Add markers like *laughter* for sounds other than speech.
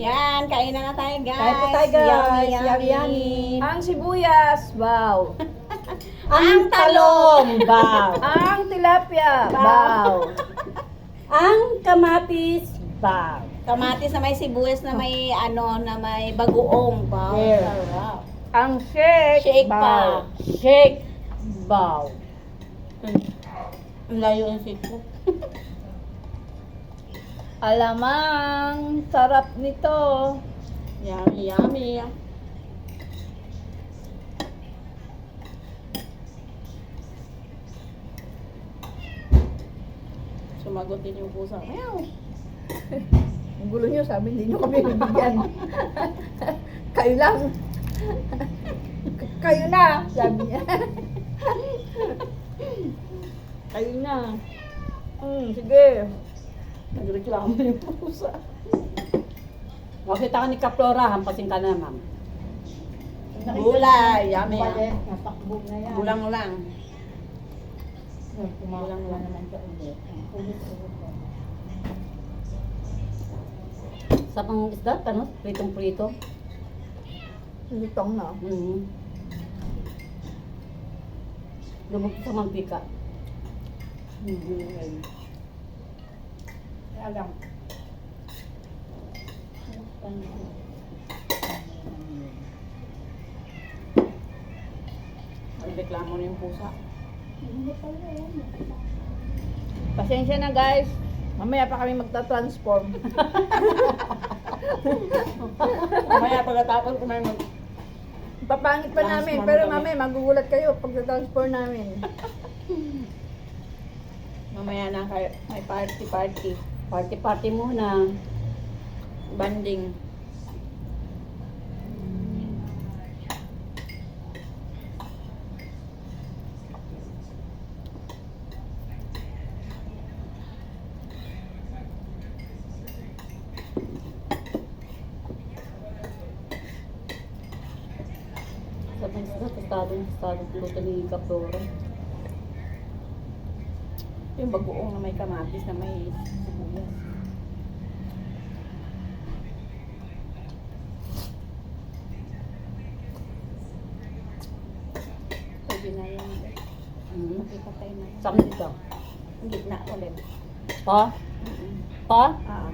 Yan, kain na na tayo guys. Kain po tayo, guys. Yummy, Yummy, yummy. yummy. Ang sibuyas, wow. *laughs* Ang talong, baw. Ang tilapia, Wow. wow. *laughs* Ang kamatis, baw. Kamatis na may sibuyas na may *laughs* ano, na may bagoong. Wow, Yeah. sarap. Ang shake, Shake wow. pa. Shake, baw. Ang layo ng seat ko. Alamang sarap nito. Yummy, yummy. Sumagot din yung pusa. Meow. *laughs* Ang gulo nyo, sabi hindi nyo kami bibigyan. *laughs* Kayo lang. Kayo na, sabi niya. *laughs* Kayo na. Hmm, sige. Nagreklamo yung pusa. Makita ka ni Kaplora, hampasin ka na, ma'am. Gulay, yummy. ah. Natakbo na yan. Gulang lang. Kumalang lang naman siya ulit. Sa pang isda, ano? Pritong-prito. Lutong na. Mm-hmm. Lubog sa mantika. Mm-hmm. Alam. Nagreklamo na yung pusa. Pasensya na guys. Mamaya pa kami magta-transform. Mamaya pagkatapos kumain mag... Papangit pa namin, Transform pero kami. mamaya magugulat kayo pag transform namin. Mamaya na kayo. May party-party. Party-party muna. Banding. Sa pang isda, tostadong tostadong luto ni Kaplora. Yung bagoong na may kamatis na may sibuyas. Pwede na yan. Makipatay na yan. Saan dito? Ang gitna ulit. Pa? Pa? Ah,